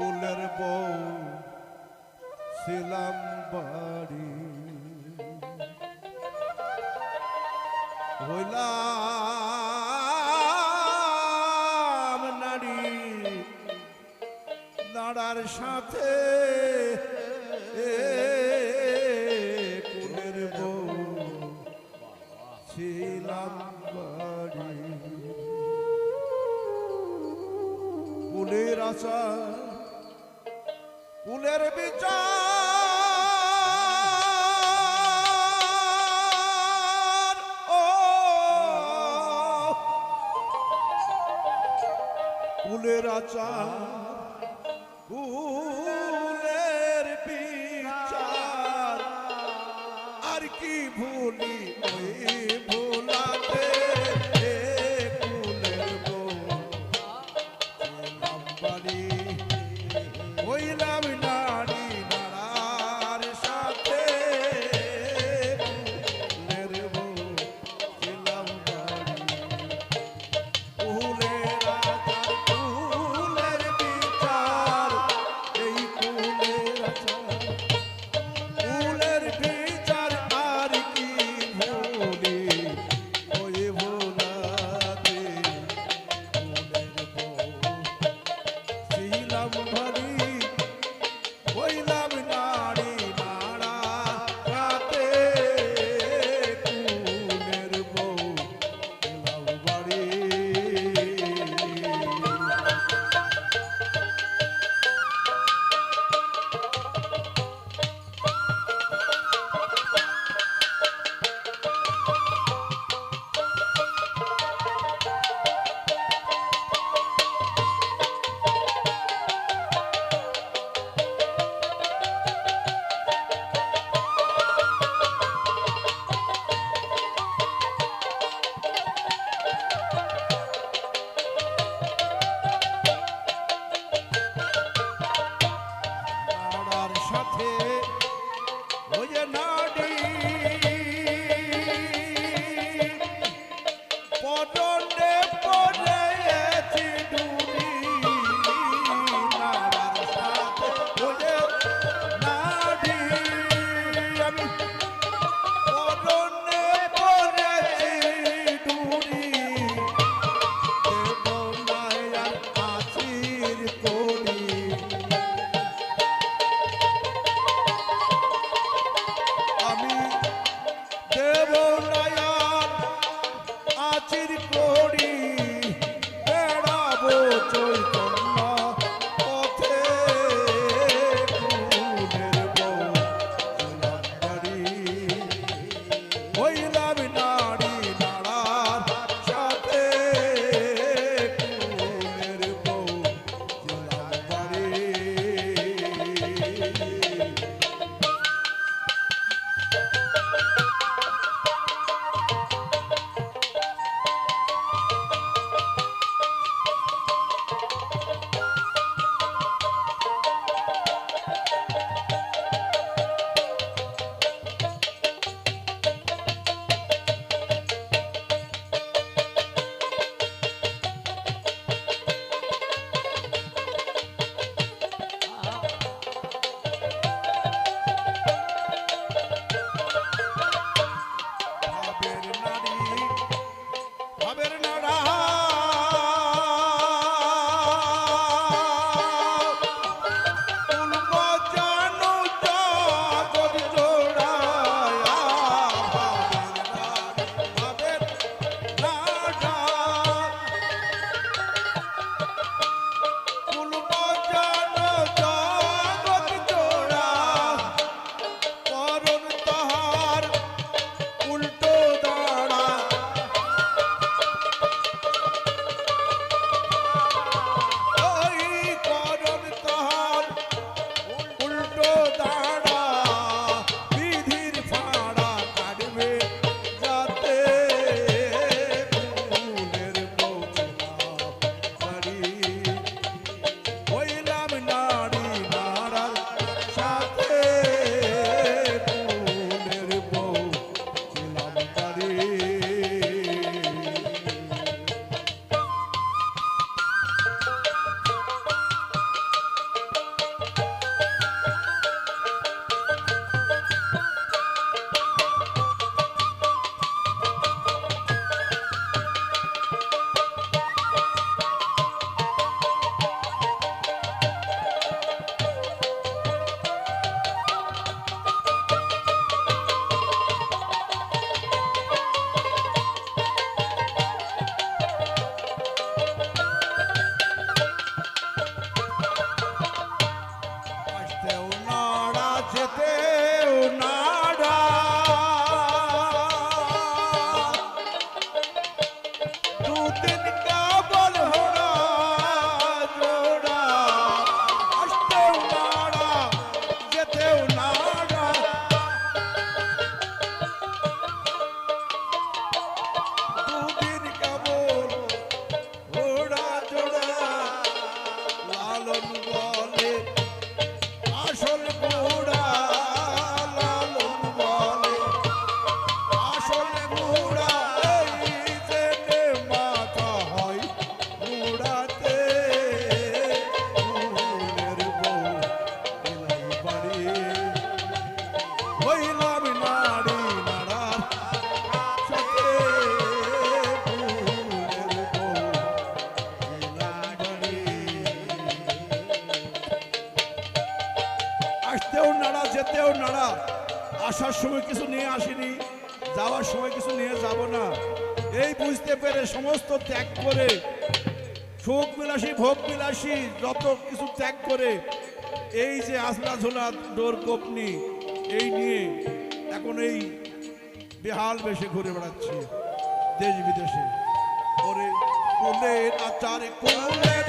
কুলের বউ ছিলাম বাড়ি। হইলাম নারী নাড়ার সাথে কুলের বউ ছিলাম বাড়ি। কুলের আশা কুলের বিচার। ও। কুলের আচার কুলের বিচার। আর কি ভুলি ভুলাতে কুলের বাড়ি। ಕರ್ನಾಟಕ আসার সময় কিছু নিয়ে আসিনি, যাওয়ার সময় কিছু নিয়ে যাব না। এই বুঝতে পেরে সমস্ত ত্যাগ করে, সুখ বিলাসী, ভোগ বিলাসী, যত কিছু ত্যাগ করে, এই যে আসলা ঝোলা ডোর কোপনি, এই নিয়ে এখন এই বেহাল বেশে ঘুরে বেড়াচ্ছে দেশ বিদেশে। ওরে কুলের আচার কুলের